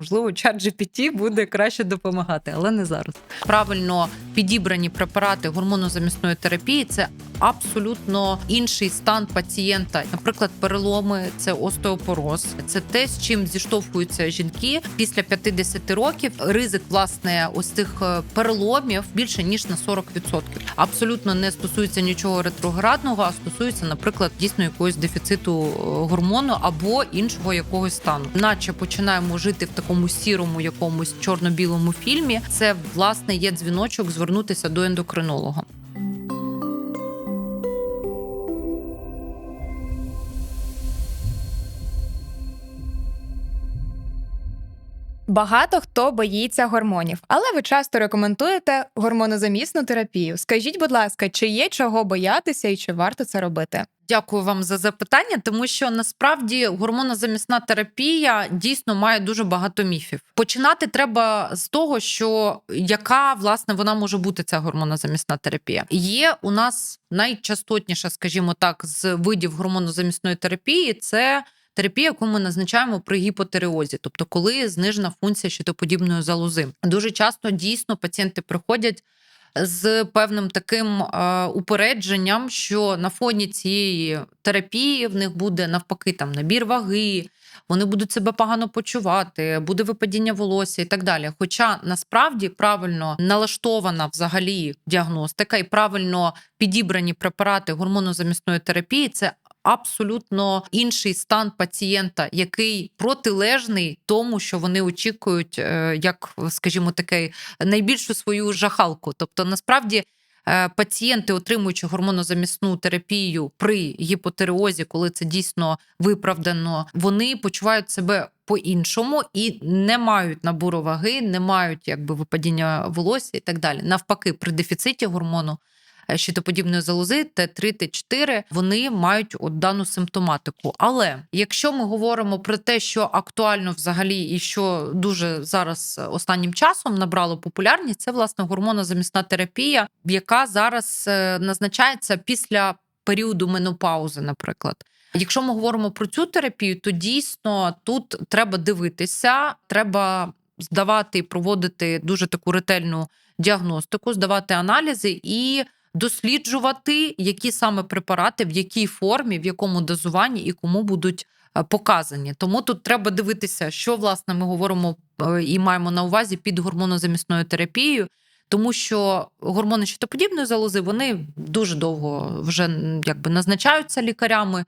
Можливо, чат GPT буде краще допомагати, але не зараз. Правильно підібрані препарати гормонозамісної терапії це абсолютно інший стан пацієнта. Наприклад, переломи це остеопороз, це те, з чим зіштовхуються жінки після 50 років. Ризик власне ось цих е, переломів більше ніж на 40%. Абсолютно не стосується нічого ретроградного, а стосується, наприклад, дійсно якогось дефіциту е, гормону або іншого якогось стану, наче починаємо жити в такому сірому, якомусь чорно-білому фільмі. Це власне є дзвіночок звернутися до ендокринолога. Багато хто боїться гормонів, але ви часто рекомендуєте гормонозамісну терапію. Скажіть, будь ласка, чи є чого боятися і чи варто це робити? Дякую вам за запитання, тому що насправді гормонозамісна терапія дійсно має дуже багато міфів. Починати треба з того, що яка власне вона може бути ця гормонозамісна терапія. Є у нас найчастотніша, скажімо так, з видів гормонозамісної терапії це. Терапія, яку ми назначаємо при гіпотереозі, тобто коли знижена функція щитоподібної залози. Дуже часто дійсно пацієнти приходять з певним таким е, упередженням, що на фоні цієї терапії в них буде навпаки там набір ваги, вони будуть себе погано почувати, буде випадіння волосся і так далі. Хоча насправді правильно налаштована взагалі діагностика і правильно підібрані препарати гормонозамісної терапії це абсолютно інший стан пацієнта, який протилежний тому, що вони очікують, е, як скажімо, таке найбільшу свою жахалку. Тобто, насправді. е, Пацієнти, отримуючи гормонозамісну терапію при гіпотереозі, коли це дійсно виправдано, вони почувають себе по-іншому і не мають набору ваги, не мають якби випадіння волосся і так далі. Навпаки, при дефіциті гормону щитоподібної залози Т3, Т4, вони мають от дану симптоматику. Але якщо ми говоримо про те, що актуально взагалі і що дуже зараз останнім часом набрало популярність, це власне гормонозамісна терапія, яка зараз е, назначається після періоду менопаузи, наприклад. Якщо ми говоримо про цю терапію, то дійсно тут треба дивитися, треба здавати і проводити дуже таку ретельну діагностику, здавати аналізи і досліджувати, які саме препарати, в якій формі, в якому дозуванні і кому будуть е, показані. Тому тут треба дивитися, що власне ми говоримо е, і маємо на увазі під гормонозамісною терапією. Тому що гормони щитоподібної залози вони дуже довго вже якби назначаються лікарями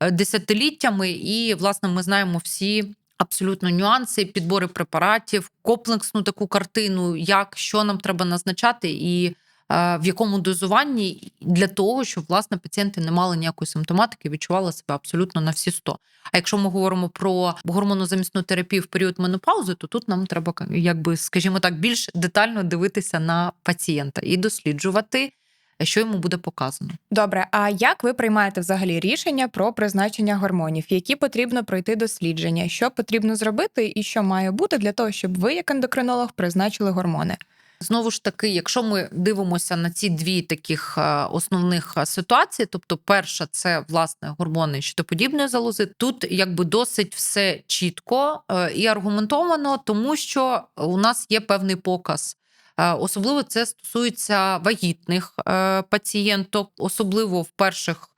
е, десятиліттями, і власне ми знаємо всі абсолютно нюанси, підбори препаратів, комплексну таку картину, як що нам треба назначати, і в якому дозуванні для того, щоб власне пацієнти не мали ніякої симптоматики, відчували себе абсолютно на всі 100. А якщо ми говоримо про гормонозамісну терапію в період менопаузи, то тут нам треба, якби, скажімо так, більш детально дивитися на пацієнта і досліджувати, що йому буде показано. Добре, а як ви приймаєте взагалі рішення про призначення гормонів? Які потрібно пройти дослідження? Що потрібно зробити, і що має бути для того, щоб ви, як ендокринолог, призначили гормони? Знову ж таки, якщо ми дивимося на ці дві таких е, основних е, ситуації, тобто, перша це власне гормони щитоподібної залози, тут якби досить все чітко е, і аргументовано, тому що у нас є певний показ. Особливо це стосується вагітних пацієнток, особливо в перших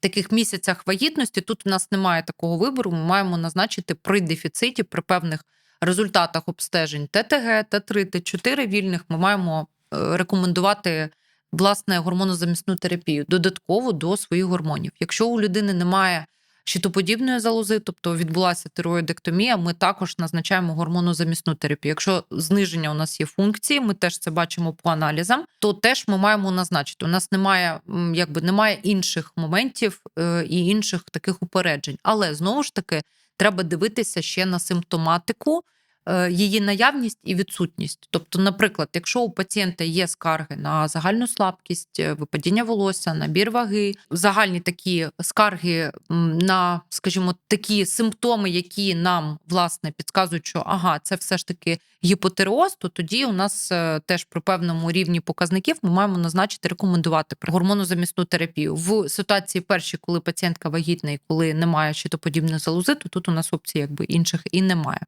таких місяцях вагітності. Тут у нас немає такого вибору. Ми маємо назначити при дефіциті, при певних результатах обстежень ТТГ, Т3, Т4 вільних. Ми маємо е, рекомендувати власне гормонозамісну терапію додатково до своїх гормонів. Якщо у людини немає щитоподібної залози, тобто відбулася тироїдектомія, ми також назначаємо гормонозамісну терапію. Якщо зниження у нас є функції, ми теж це бачимо по аналізам, то теж ми маємо назначити. У нас немає якби немає інших моментів е, і інших таких упереджень. Але знову ж таки треба дивитися ще на симптоматику. Е, Її наявність і відсутність. Тобто, наприклад, якщо у пацієнта є скарги на загальну слабкість, е, випадіння волосся, набір ваги, загальні такі скарги на, скажімо, такі симптоми, які нам власне підказують, що ага, це все ж таки гіпотереоз, то тоді у нас е, теж при певному рівні показників ми маємо назначити рекомендувати при гормонозамісну терапію. В ситуації першій, коли пацієнтка вагітна і коли немає щитоподібної залози, то тут у нас опцій якби інших і немає.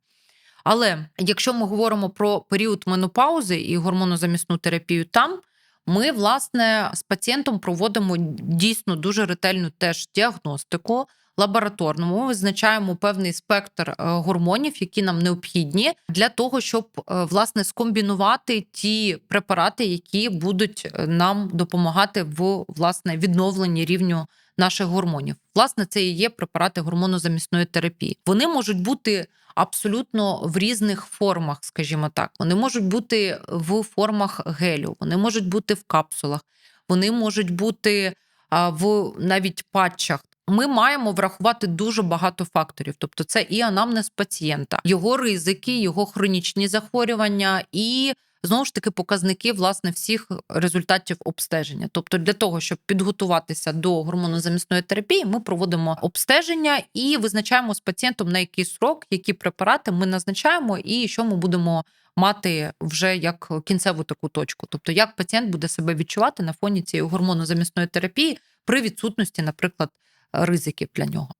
Але якщо ми говоримо про період менопаузи і гормонозамісну терапію там, ми власне з пацієнтом проводимо дійсно дуже ретельну теж діагностику лабораторну. Ми визначаємо певний спектр е, гормонів, які нам необхідні для того, щоб е, власне скомбінувати ті препарати, які будуть е, нам допомагати в власне відновленні рівню наших гормонів. Власне, це і є препарати гормонозамісної терапії. Вони можуть бути абсолютно в різних формах, скажімо так. Вони можуть бути в формах гелю, вони можуть бути в капсулах, вони можуть бути в навіть патчах. Ми маємо врахувати дуже багато факторів. Тобто, це і анамнез пацієнта, його ризики, його хронічні захворювання і знову ж таки показники власне всіх результатів обстеження. Тобто, для того, щоб підготуватися до гормонозамісної терапії, ми проводимо обстеження і визначаємо з пацієнтом на який срок, які препарати ми назначаємо, і що ми будемо мати вже як кінцеву таку точку. Тобто, як пацієнт буде себе відчувати на фоні цієї гормонозамісної терапії при відсутності, наприклад, ризиків для нього.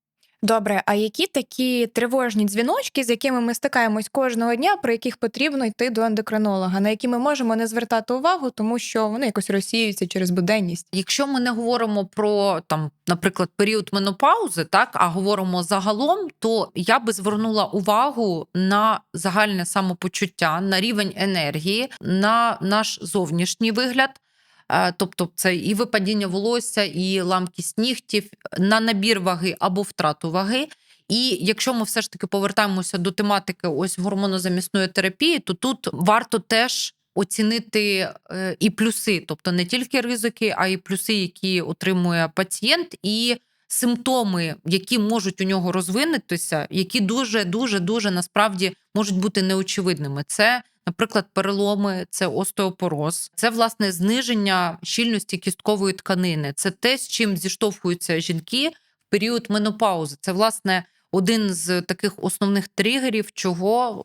Добре, а які такі тривожні дзвіночки, з якими ми стикаємось кожного дня, про яких потрібно йти до ендокринолога, на які ми можемо не звертати увагу, тому що вони якось розсіюються через буденність? Якщо ми не говоримо про там, наприклад, період менопаузи, так а говоримо загалом, то я би звернула увагу на загальне самопочуття, на рівень енергії, на наш зовнішній вигляд. Е, Тобто це і випадіння волосся, і ламкість нігтів, на набір ваги або втрату ваги. І якщо ми все ж таки повертаємося до тематики ось гормонозамісної терапії, то тут варто теж оцінити е, і плюси, тобто не тільки ризики, а й плюси, які отримує пацієнт, і симптоми, які можуть у нього розвинутися, які дуже дуже дуже насправді можуть бути неочевидними. Це Наприклад, переломи, це остеопороз, це власне зниження щільності кісткової тканини. Це те, з чим зіштовхуються жінки в період менопаузи. Це власне один з таких основних тригерів, чого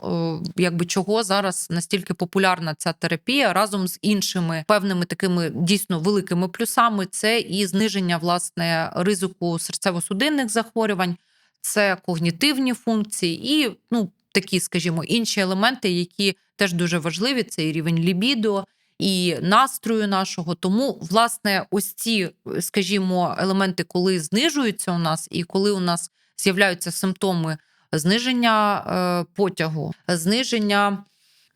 е, якби чого зараз настільки популярна ця терапія разом з іншими певними такими дійсно великими плюсами. Це і зниження власне ризику серцево-судинних захворювань, це когнітивні функції і ну такі, скажімо, інші елементи, які теж дуже важливі. Це і рівень лібідо, і настрою нашого. Тому, власне, ось ці, скажімо, елементи, коли знижуються у нас, і коли у нас з'являються симптоми зниження е, потягу, зниження.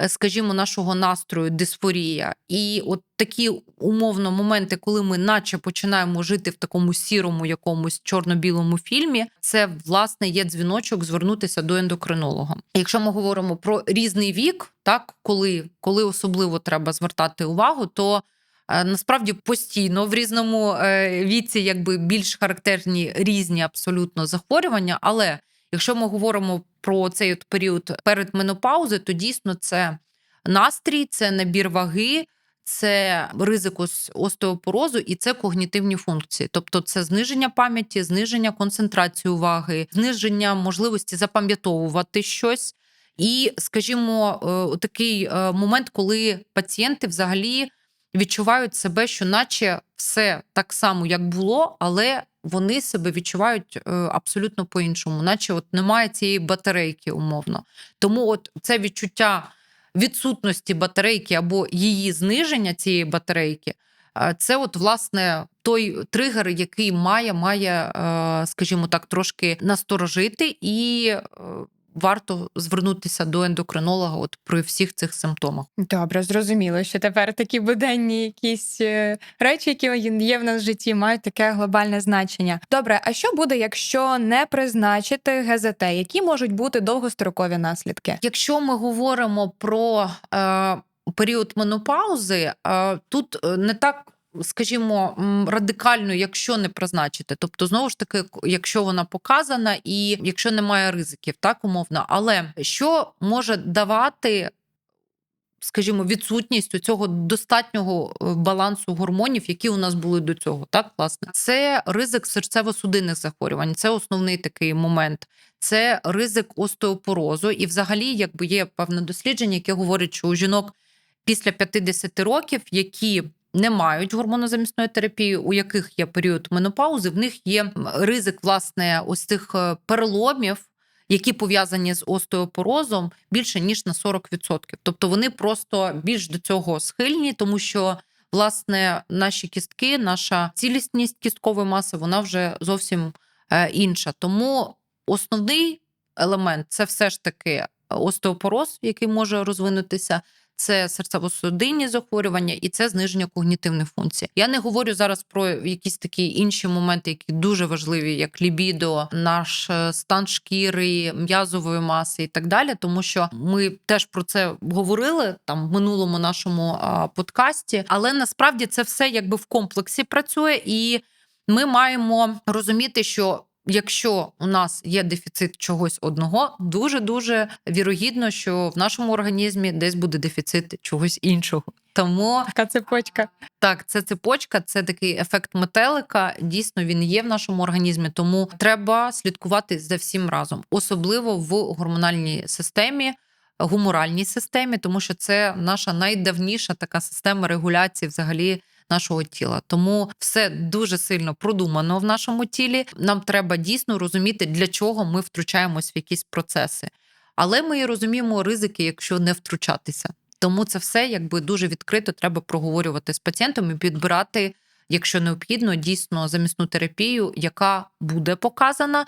Е, Скажімо, нашого настрою, дисфорія, і от такі умовно моменти, коли ми, наче, починаємо жити в такому сірому, якомусь чорно-білому фільмі, це власне є дзвіночок звернутися до ендокринолога. Якщо ми говоримо про різний вік, так коли, коли особливо треба звертати увагу, то е, насправді постійно в різному е, віці, якби більш характерні різні абсолютно захворювання. Але якщо ми говоримо про цей от період перед менопаузи, то дійсно це настрій, це набір ваги. Це ризику остеопорозу і це когнітивні функції, тобто це зниження пам'яті, зниження концентрації уваги, зниження можливості запам'ятовувати щось. І, скажімо, е, такий е, момент, коли пацієнти взагалі відчувають себе, що наче все так само, як було, але вони себе відчувають е, абсолютно по-іншому, наче от немає цієї батарейки, умовно. Тому от це відчуття відсутності батарейки або її зниження цієї батарейки. е, Це, от, власне, той тригер, який має, має, е, скажімо так, трошки насторожити, і варто звернутися до ендокринолога от при всіх цих симптомах. Добре, зрозуміло, що тепер такі буденні якісь е, речі, які є в нас в житті, мають таке глобальне значення. Добре, а що буде, якщо не призначити ГЗТ? Які можуть бути довгострокові наслідки? Якщо ми говоримо про е, період менопаузи, е, тут е, не так. Скажімо, радикально, якщо не призначити, тобто знову ж таки, якщо вона показана і якщо немає ризиків, так умовно. Але що може давати, скажімо, відсутність у цього достатнього е, балансу гормонів, які у нас були до цього, так власне, це ризик серцево-судинних захворювань, це основний такий момент. Це ризик остеопорозу, і взагалі, якби є певне дослідження, яке говорить, що у жінок після 50 років, які не мають гормонозамісної терапії, у яких є період менопаузи, в них є ризик власне ось цих е, переломів які пов'язані з остеопорозом, більше ніж на 40%. Тобто вони просто більш до цього схильні, тому що власне наші кістки, наша цілісність кісткової маси, вона вже зовсім е, інша. Тому основний елемент це все ж таки остеопороз, який може розвинутися. Це серцево-судинні захворювання і це зниження когнітивних функцій. Я не говорю зараз про якісь такі інші моменти, які дуже важливі, як лібідо, наш е, стан шкіри, м'язової маси і так далі. Тому що ми теж про це говорили там в минулому нашому подкасті, але насправді це все якби в комплексі працює, і ми маємо розуміти, що якщо у нас є дефіцит чогось одного, дуже дуже вірогідно, що в нашому організмі десь буде дефіцит чогось іншого. Тому Така цепочка. так, це цепочка, це такий ефект метелика. Дійсно, він є в нашому організмі, тому треба слідкувати за всім разом, особливо в гормональній системі. Гуморальній системі, тому що це наша найдавніша така система регуляції взагалі нашого тіла. Тому все дуже сильно продумано в нашому тілі. Нам треба дійсно розуміти, для чого ми втручаємось в якісь процеси. Але ми і розуміємо ризики, якщо не втручатися. Тому це все якби дуже відкрито треба проговорювати з пацієнтом і підбирати, якщо необхідно, дійсно замісну терапію, яка буде показана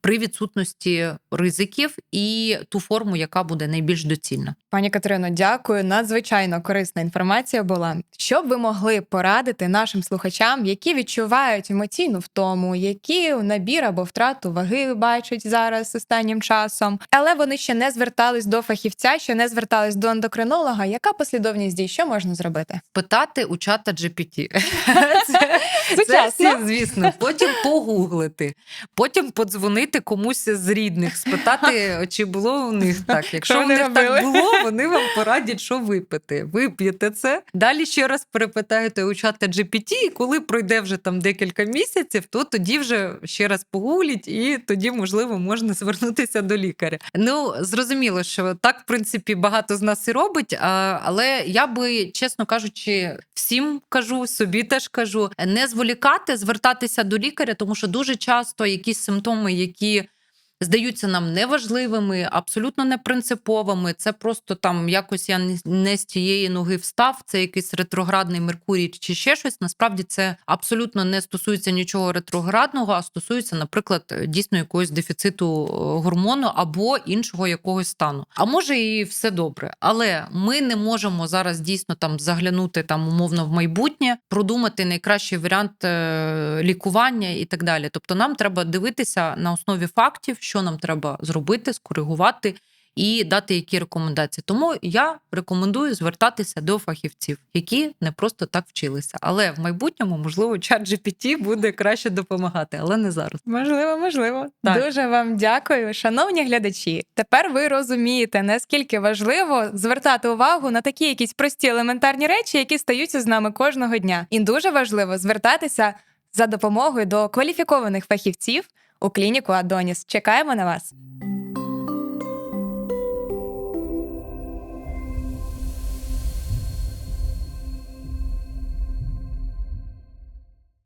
при відсутності ризиків, і ту форму, яка буде найбільш доцільна. Пані Катерино, дякую. Надзвичайно корисна інформація була. Що б ви могли порадити нашим слухачам, які відчувають емоційну втому, які набір або втрату ваги бачать зараз останнім часом, але вони ще не звертались до фахівця, ще не звертались до ендокринолога. Яка послідовність дій? Що можна зробити? Питати у чата GPT. Це, це всі, звісно. Потім погуглити, потім подзвонити комусь з рідних, спитати, чи було у них так. Якщо Що у них так було, вони вам порадять, що випити. Вип'єте це. Далі ще раз перепитаєте у чата GPT, і коли пройде вже там декілька місяців, то тоді вже ще раз погугліть, і тоді, можливо, можна звернутися до лікаря. Ну, зрозуміло, що так, в принципі, багато з нас і робить, але я би, чесно кажучи, всім кажу, собі теж кажу, не зволікати, звертатися до лікаря, тому що дуже часто якісь симптоми, які здаються нам неважливими, абсолютно непринциповими. Це просто там якось я не- з тієї ноги встав, це якийсь ретроградний Меркурій чи ще щось. Насправді це абсолютно не стосується нічого ретроградного, а стосується, наприклад, дійсно якогось дефіциту е, гормону або іншого якогось стану. А може і все добре, але ми не можемо зараз дійсно там заглянути там умовно в майбутнє, продумати найкращий варіант е, лікування і так далі. Тобто, нам треба дивитися на основі фактів, що нам треба зробити, скоригувати. І дати які рекомендації. Тому я рекомендую звертатися до фахівців, які не просто так вчилися. Але в майбутньому, можливо, чат GPT буде краще допомагати, але не зараз. Можливо, можливо. Так. Дуже вам дякую, шановні глядачі. Тепер ви розумієте, наскільки важливо звертати увагу на такі якісь прості елементарні речі, які стаються з нами кожного дня. І дуже важливо звертатися за допомогою до кваліфікованих фахівців у клініку Адоніс. Чекаємо на вас.